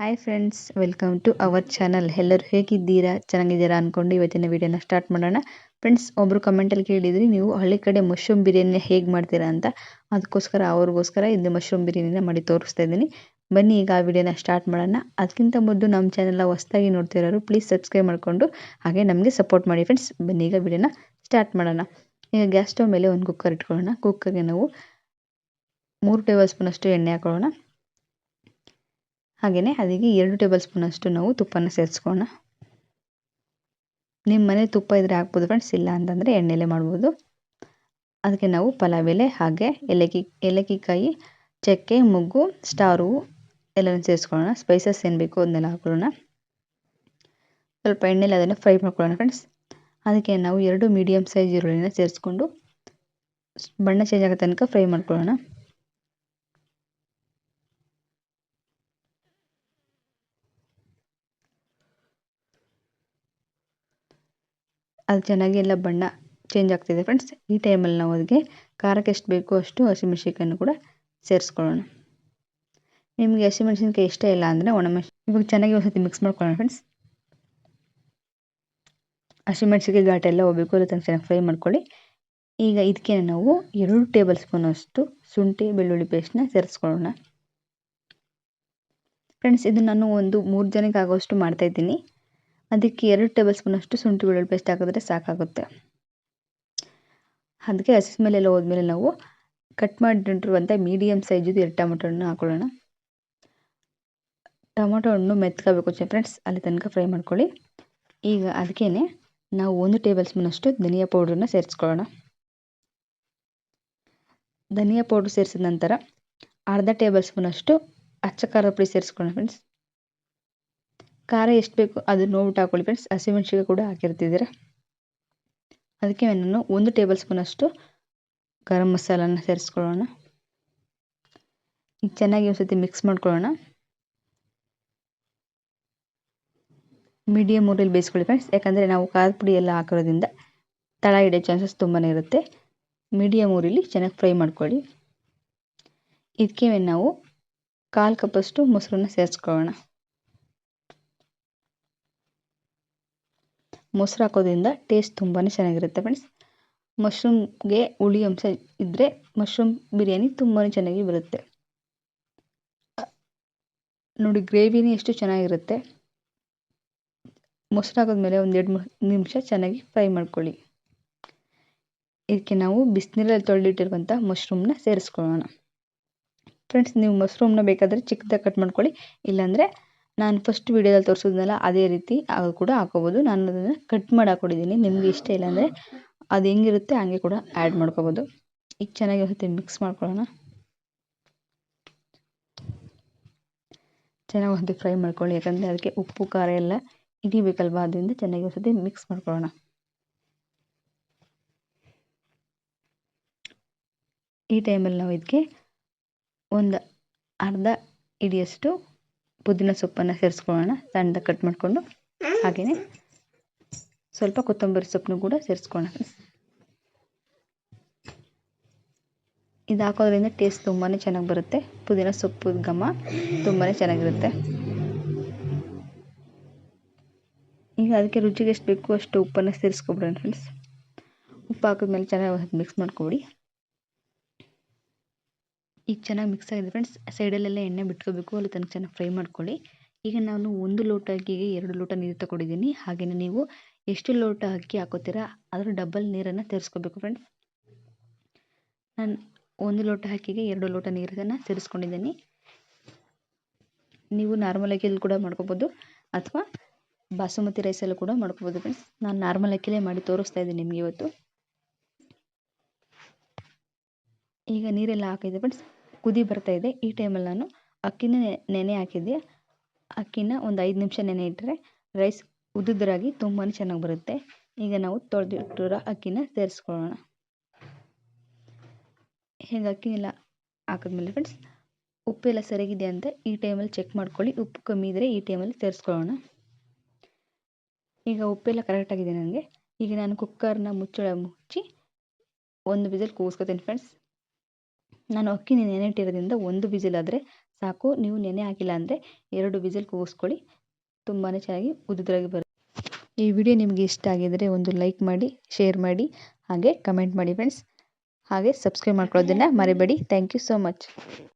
Hi friends welcome to our channel ಎಲ್ಲರೂ ಹೇಗಿದ್ದೀರಾ? ಚೆನ್ನಾಗಿದ್ದೀರಾ ಅಂದ್ಕೊಂಡು ಇವತ್ತಿನ ವಿಡಿಯೋನ ಸ್ಟಾರ್ಟ್ ಮಾಡೋಣ. ಫ್ರೆಂಡ್ಸ್ ಒಬ್ಬರು ಕಮೆಂಟಲ್ಲಿ ಕೇಳಿದ್ರಿ, ನೀವು ಹಳ್ಳಿ ಕಡೆ ಮಶ್ರೂಮ್ ಬಿರಿಯಾನಿ ಹೇಗೆ ಮಾಡ್ತೀರಾ ಅಂತ? ಅದಕ್ಕೋಸ್ಕರ ಅವ್ರಿಗೋಸ್ಕರ ಇದು ಮಶ್ರೂಮ್ ಬಿರಿಯಾನಿನ ಮಾಡಿ ತೋರಿಸ್ತಾ ಇದ್ದೀನಿ. ಬನ್ನಿ ಈಗ ಆ ವಿಡಿಯೋನ ಸ್ಟಾರ್ಟ್ ಮಾಡೋಣ. ಅದಕ್ಕಿಂತ ಮೊದಲು ನಮ್ಮ ಚಾನಲ್ನ ಹೊಸ್ದಾಗಿ ನೋಡ್ತಿರೋರು ಪ್ಲೀಸ್ ಸಬ್ಸ್ಕ್ರೈಬ್ ಮಾಡಿಕೊಂಡು, ಹಾಗೆ ನಮಗೆ ಸಪೋರ್ಟ್ ಮಾಡಿ ಫ್ರೆಂಡ್ಸ್ ಬನ್ನಿ ಈಗ ವಿಡಿಯೋನ ಸ್ಟಾರ್ಟ್ ಮಾಡೋಣ. ಈಗ ಗ್ಯಾಸ್ ಸ್ಟವ್ ಮೇಲೆ ಒಂದು ಕುಕ್ಕರ್ ಇಟ್ಕೊಳ್ಳೋಣ. ಕುಕ್ಕರ್ಗೆ ನಾವು ಮೂರು ಟೇಬಲ್ ಸ್ಪೂನಷ್ಟು ಎಣ್ಣೆ ಹಾಕೊಳ್ಳೋಣ. ಹಾಗೆಯೇ ಅದಕ್ಕೆ ಎರಡು ಟೇಬಲ್ ಸ್ಪೂನಷ್ಟು ನಾವು, ತುಪ್ಪನ ಸೇರಿಸ್ಕೋಣ ನಿಮ್ಮ ಮನೆ ತುಪ್ಪ ಇದ್ದರೆ ಹಾಕ್ಬೋದು ಫ್ರೆಂಡ್ಸ್ ಇಲ್ಲ ಅಂತಂದರೆ ಎಣ್ಣೆಲೆ ಮಾಡ್ಬೋದು. ಅದಕ್ಕೆ ನಾವು ಪಲಾವ್ ಎಲೆ ಹಾಗೆ ಏಲಕ್ಕಿ, ಏಲಕ್ಕಿಕಾಯಿ, ಚಕ್ಕೆ, ಮೊಗ್ಗು, ಸ್ಟಾರು ಎಲ್ಲನೂ ಸೇರಿಸ್ಕೊಳ್ಳೋಣ. ಸ್ಪೈಸಸ್ ಏನು ಬೇಕು ಅದನ್ನೆಲ್ಲ ಹಾಕೊಳ್ಳೋಣ ಸ್ವಲ್ಪ ಎಣ್ಣೆಲಿ ಅದನ್ನು ಫ್ರೈ ಮಾಡ್ಕೊಳ್ಳೋಣ ಫ್ರೆಂಡ್ಸ್ ಅದಕ್ಕೆ ನಾವು ಎರಡು ಮೀಡಿಯಮ್ ಸೈಜ್ ಈರುಳ್ಳಿನ ಸೇರಿಸ್ಕೊಂಡು ಬಣ್ಣ ಚೇಂಜ್ ಆಗೋ ತನಕ ಫ್ರೈ ಮಾಡ್ಕೊಳ್ಳೋಣ. ಅದು ಚೆನ್ನಾಗಿ ಎಲ್ಲ ಬಣ್ಣ ಚೇಂಜ್ ಆಗ್ತಿದೆ ಫ್ರೆಂಡ್ಸ್ ಈ ಟೈಮಲ್ಲಿ ನಾವು ಅದಕ್ಕೆ ಖಾರಕ್ಕೆ ಎಷ್ಟು ಬೇಕೋ ಅಷ್ಟು ಹಸಿಮೆಣ್ಸಿನ್ಕಾಯನ್ನು ಕೂಡ ಸೇರಿಸ್ಕೊಳ್ಳೋಣ. ನಿಮಗೆ ಹಸಿಮೆಣ್ಸಿನ್ಕಾಯಿ ಇಷ್ಟ ಇಲ್ಲ ಅಂದರೆ ಒಣಮೆಣ್ ಇವಾಗ ಚೆನ್ನಾಗಿ ಒಂದು ಸತಿ ಮಿಕ್ಸ್ ಮಾಡ್ಕೊಳ್ಳೋಣ ಫ್ರೆಂಡ್ಸ್ ಹಸಿಮೆಣ್ಸಿನ್ಕಾಯಿ ಘಾಟ ಎಲ್ಲ ಹೋಗಬೇಕು, ಅದ್ರ ತನಕ ಚೆನ್ನಾಗಿ ಫ್ರೈ ಮಾಡ್ಕೊಳ್ಳಿ. ಈಗ ಇದಕ್ಕೆ ನಾವು ಎರಡು ಟೇಬಲ್ ಸ್ಪೂನ್ ಅಷ್ಟು ಶುಂಠಿ, ಬೆಳ್ಳುಳ್ಳಿ ಪೇಸ್ಟ್ನ ಸೇರಿಸ್ಕೊಳ್ಳೋಣ. ಫ್ರೆಂಡ್ಸ್ ಇದು ನಾನು ಒಂದು ಮೂರು ಜನಕ್ಕೆ ಆಗೋಷ್ಟು ಮಾಡ್ತಾಯಿದ್ದೀನಿ ಅದಕ್ಕೆ ಎರಡು ಟೇಬಲ್ ಸ್ಪೂನಷ್ಟು ಶುಂಠಿ ಬೆಳ್ಳುಳ್ಳಿ ಪೇಸ್ಟ್ ಹಾಕಿದ್ರೆ ಸಾಕಾಗುತ್ತೆ. ಅದಕ್ಕೆ ಹಸಿದ ಮೇಲೆ ಎಲ್ಲ ಹೋದ್ಮೇಲೆ ನಾವು ಕಟ್ ಮಾಡಿರುವಂಥ ಮೀಡಿಯಮ್ ಸೈಜದ್ದು ಎರಡು ಟೊಮೊಟೊ ಹಣ್ಣು ಹಾಕೊಳ್ಳೋಣ. ಟೊಮೊಟೊ ಹಣ್ಣು ಮೆತ್ಕೋಬೇಕು ಫ್ರೆಂಡ್ಸ್, ಅಲ್ಲಿ ತನಕ ಫ್ರೈ ಮಾಡ್ಕೊಳ್ಳಿ. ಈಗ ಅದಕ್ಕೇ ನಾವು ಒಂದು ಟೇಬಲ್ ಸ್ಪೂನಷ್ಟು ಧನಿಯಾ ಪೌಡ್ರನ್ನ ಸೇರಿಸ್ಕೊಳ್ಳೋಣ. ಧನಿಯಾ ಪೌಡ್ರ್ ಸೇರಿಸಿದ ನಂತರ ಅರ್ಧ ಟೇಬಲ್ ಸ್ಪೂನಷ್ಟು ಅಚ್ಚ ಖಾರದ ಪುಡಿ ಸೇರಿಸ್ಕೊಳ್ಳೋಣ ಫ್ರೆಂಡ್ಸ್. ಖಾರ ಎಷ್ಟು ಬೇಕು ಅದು ನೋಡ್ಬಿಟ್ಟು ಹಾಕೊಳ್ಳಿ ಫ್ರೆಂಡ್ಸ್ ಹಸಿಮೆಣ್ಸಿಗೆ ಕೂಡ ಹಾಕಿರ್ತಿದ್ದೀರ? ಅದಕ್ಕೆ ನಾನು ಒಂದು ಟೇಬಲ್ ಸ್ಪೂನಷ್ಟು ಗರಂ ಮಸಾಲನ ಸೇರಿಸ್ಕೊಳ್ಳೋಣ. ಚೆನ್ನಾಗಿ ಒಂದು ಸತಿ ಮಿಕ್ಸ್ ಮಾಡ್ಕೊಳ್ಳೋಣ. ಮೀಡಿಯಮ್ ಊರಲ್ಲಿ ಬೇಯಿಸ್ಕೊಳ್ಳಿ ಫ್ರೆಂಡ್ಸ್ ಯಾಕಂದರೆ ನಾವು ಖಾರದ ಪುಡಿ ಎಲ್ಲ ಹಾಕಿರೋದ್ರಿಂದ ತಳ ಹಿಡಿಯೋ ಚಾನ್ಸಸ್ ತುಂಬಾ ಇರುತ್ತೆ. ಮೀಡಿಯಮ್ ಊರಲ್ಲಿ ಚೆನ್ನಾಗಿ ಫ್ರೈ ಮಾಡ್ಕೊಳ್ಳಿ. ಇದಕ್ಕೆ ನಾವು ಕಾಲು ಕಪ್ಪಷ್ಟು ಮೊಸರನ್ನ ಸೇರಿಸ್ಕೊಳ್ಳೋಣ. ಮೊಸರು ಹಾಕೋದ್ರಿಂದ ಟೇಸ್ಟ್ ತುಂಬಾ ಚೆನ್ನಾಗಿರುತ್ತೆ ಫ್ರೆಂಡ್ಸ್ ಮಶ್ರೂಮ್ಗೆ ಹುಳಿ ಅಂಶ ಇದ್ದರೆ ಮಶ್ರೂಮ್ ಬಿರಿಯಾನಿ ತುಂಬಾ ಚೆನ್ನಾಗಿ ಬರುತ್ತೆ. ನೋಡಿ ಗ್ರೇವಿನೇ ಎಷ್ಟು ಚೆನ್ನಾಗಿರುತ್ತೆ. ಮೊಸರು ಹಾಕಿದ್ಮೇಲೆ ಒಂದು ಎರಡು ನಿಮಿಷ ಚೆನ್ನಾಗಿ ಫ್ರೈ ಮಾಡ್ಕೊಳ್ಳಿ. ಇದಕ್ಕೆ ನಾವು ಬಿಸಿನೀರಲ್ಲಿ ತೊಳೆದಿಟ್ಟಿರುವಂಥ ಮಶ್ರೂಮ್ನ ಸೇರಿಸ್ಕೊಳ್ಳೋಣ. ಫ್ರೆಂಡ್ಸ್ ನೀವು ಮಶ್ರೂಮ್ನ ಬೇಕಾದರೆ ಚಿಕ್ಕದಾಗಿ ಕಟ್ ಮಾಡ್ಕೊಳ್ಳಿ, ಇಲ್ಲಾಂದರೆ ನಾನು ಫಸ್ಟ್ ವೀಡಿಯೋದಲ್ಲಿ ತೋರಿಸಿದ್ನಲ್ಲ, ಅದೇ ರೀತಿ ಅದು ಕೂಡ ಹಾಕೋಬೋದು. ನಾನು ಅದನ್ನು ಕಟ್ ಮಾಡಿ ಹಾಕೊಂಡಿದ್ದೀನಿ ನಿಮಗೆ ಇಷ್ಟ ಇಲ್ಲ ಅಂದರೆ ಅದು ಹೆಂಗಿರುತ್ತೆ ಹಂಗೆ ಕೂಡ ಆ್ಯಡ್ ಮಾಡ್ಕೋಬೋದು. ಈಗ ಚೆನ್ನಾಗಿ ಹೊತ್ತಿ ಮಿಕ್ಸ್ ಮಾಡ್ಕೊಳ್ಳೋಣ. ಚೆನ್ನಾಗಿ ಹೊತ್ತಿ ಫ್ರೈ ಮಾಡ್ಕೊಳ್ಳಿ. ಯಾಕಂದರೆ ಅದಕ್ಕೆ ಉಪ್ಪು, ಖಾರ ಎಲ್ಲ ಹಿಡಿಬೇಕಲ್ವ? ಅದರಿಂದ ಚೆನ್ನಾಗಿ ಹೊಸತಿ ಮಿಕ್ಸ್ ಮಾಡ್ಕೊಳ್ಳೋಣ. ಈ ಟೈಮಲ್ಲಿ ನಾವು ಇದಕ್ಕೆ ಒಂದು ಅರ್ಧ ಹಿಡಿಯಷ್ಟು ಪುದೀನ ಸೊಪ್ಪನ್ನು ಸೇರಿಸ್ಕೊಳ್ಳೋಣ. ಸಣ್ಣದಾಗಿ ಕಟ್ ಮಾಡಿಕೊಂಡು ಹಾಗೆಯೇ ಸ್ವಲ್ಪ ಕೊತ್ತಂಬರಿ ಸೊಪ್ಪನ್ನು ಕೂಡ ಸೇರಿಸ್ಕೊಳ್ಳೋಣ. ಇದು ಹಾಕೋದ್ರಿಂದ ಟೇಸ್ಟ್ ತುಂಬಾ ಚೆನ್ನಾಗಿ ಬರುತ್ತೆ. ಪುದೀನ ಸೊಪ್ಪು ಘಮ ತುಂಬಾ ಚೆನ್ನಾಗಿರುತ್ತೆ. ಈಗ ಅದಕ್ಕೆ ರುಚಿಗೆ ಎಷ್ಟು ಬೇಕು ಅಷ್ಟು ಉಪ್ಪನ್ನು ಸೇರಿಸ್ಕೊಬಿಡೋಣ ಫ್ರೆಂಡ್ಸ್ ಉಪ್ಪು ಹಾಕಿದ್ಮೇಲೆ ಚೆನ್ನಾಗಿ ಮಿಕ್ಸ್ ಮಾಡ್ಕೊಬಿಡಿ. ಈಗ ಚೆನ್ನಾಗಿ ಮಿಕ್ಸ್ ಆಗಿದೆ ಫ್ರೆಂಡ್ಸ್ ಸೈಡಲ್ಲೆಲ್ಲ ಎಣ್ಣೆ ಬಿಟ್ಕೋಬೇಕು, ಅಲ್ಲಿ ತನಕ ಚೆನ್ನಾಗಿ ಫ್ರೈ ಮಾಡ್ಕೊಳ್ಳಿ. ಈಗ ನಾನು ಒಂದು ಲೋಟ ಅಕ್ಕಿಗೆ ಎರಡು ಲೋಟ ನೀರು ತಗೊಂಡಿದ್ದೀನಿ. ಹಾಗೆಯೇ ನೀವು ಎಷ್ಟು ಲೋಟ ಅಕ್ಕಿ ಹಾಕೋತೀರಾ, ಅದರ ಡಬಲ್ ನೀರನ್ನು ಸೇರಿಸ್ಕೋಬೇಕು ಫ್ರೆಂಡ್ಸ್ ನಾನು ಒಂದು ಲೋಟ ಅಕ್ಕಿಗೆ ಎರಡು ಲೋಟ ನೀರನ್ನು ಸೇರಿಸ್ಕೊಂಡಿದ್ದೀನಿ. ನೀವು ನಾರ್ಮಲ್ ಅಕ್ಕಿಯಲ್ಲಿ ಕೂಡ ಮಾಡ್ಕೋಬೋದು, ಅಥವಾ ಬಾಸುಮತಿ ರೈಸಲ್ಲೂ ಕೂಡ ಮಾಡ್ಕೋಬೋದು ಫ್ರೆಂಡ್ಸ್ ನಾನು ನಾರ್ಮಲ್ ಅಕ್ಕಿಲೇ ಮಾಡಿ ತೋರಿಸ್ತಾ ಇದ್ದೀನಿ ನಿಮಗೆ ಇವತ್ತು. ಈಗ ನೀರೆಲ್ಲ ಹಾಕಿದೆ ಫ್ರೆಂಡ್ಸ್ ಕುದಿ ಬರ್ತಾ ಇದೆ. ಈ ಟೈಮಲ್ಲಿ ನಾನು ಅಕ್ಕಿನ ನೆನೆ ಹಾಕಿದ್ದೆ. ಅಕ್ಕಿನ ಒಂದು ಐದು ನಿಮಿಷ ನೆನೆ ಇಟ್ಟರೆ ರೈಸ್ ಉದುದ್ರಾಗಿ ತುಂಬಾ ಚೆನ್ನಾಗಿ ಬರುತ್ತೆ. ಈಗ ನಾವು ತೊಳೆದಿಟ್ಟಿರೋ ಅಕ್ಕಿನ ಸೇರಿಸ್ಕೊಳ್ಳೋಣ. ಹೇಗೆ ಅಕ್ಕಿನೆಲ್ಲ ಹಾಕಿದ್ಮೇಲೆ ಫ್ರೆಂಡ್ಸ್ ಉಪ್ಪೆಲ್ಲ ಸರಿಯಾಗಿದೆ ಅಂತ ಈ ಟೈಮಲ್ಲಿ ಚೆಕ್ ಮಾಡ್ಕೊಳ್ಳಿ. ಉಪ್ಪು ಕಮ್ಮಿ ಇದ್ದರೆ ಈ ಟೈಮಲ್ಲಿ ಸೇರಿಸ್ಕೊಳ್ಳೋಣ. ಈಗ ಉಪ್ಪೆಲ್ಲ ಕರೆಕ್ಟಾಗಿದೆ ನನಗೆ ಈಗ ನಾನು ಕುಕ್ಕರ್ನ ಮುಚ್ಚಳ ಮುಚ್ಚಿ ಒಂದು ಬಿಸಿಲು ಕೂಗಿಸ್ಕೊತೀನಿ ಫ್ರೆಂಡ್ಸ್ ನಾನು ಅಕ್ಕಿ ನೆನೆಟ್ಟಿರೋದ್ರಿಂದ ಒಂದು ವಿಸಿಲ್ ಆದರೆ ಸಾಕು. ನೀವು ನೆನೆ ಹಾಕಿಲ್ಲ ಅಂದರೆ ಎರಡು ವಿಸಿಲ್ ಕೂಗಿಸ್ಕೊಳ್ಳಿ. ತುಂಬಾ ಚೆನ್ನಾಗಿ ಉದುದ್ರಾಗಿ ಬರುತ್ತೆ. ಈ ವಿಡಿಯೋ ನಿಮಗೆ ಇಷ್ಟ ಆಗಿದರೆ ಒಂದು ಲೈಕ್ ಮಾಡಿ, ಶೇರ್ ಮಾಡಿ, ಹಾಗೆ ಕಮೆಂಟ್ ಮಾಡಿ ಫ್ರೆಂಡ್ಸ್ ಹಾಗೆ ಸಬ್ಸ್ಕ್ರೈಬ್ ಮಾಡ್ಕೊಳ್ಳೋದನ್ನು ಮರಿಬೇಡಿ. Thank you so much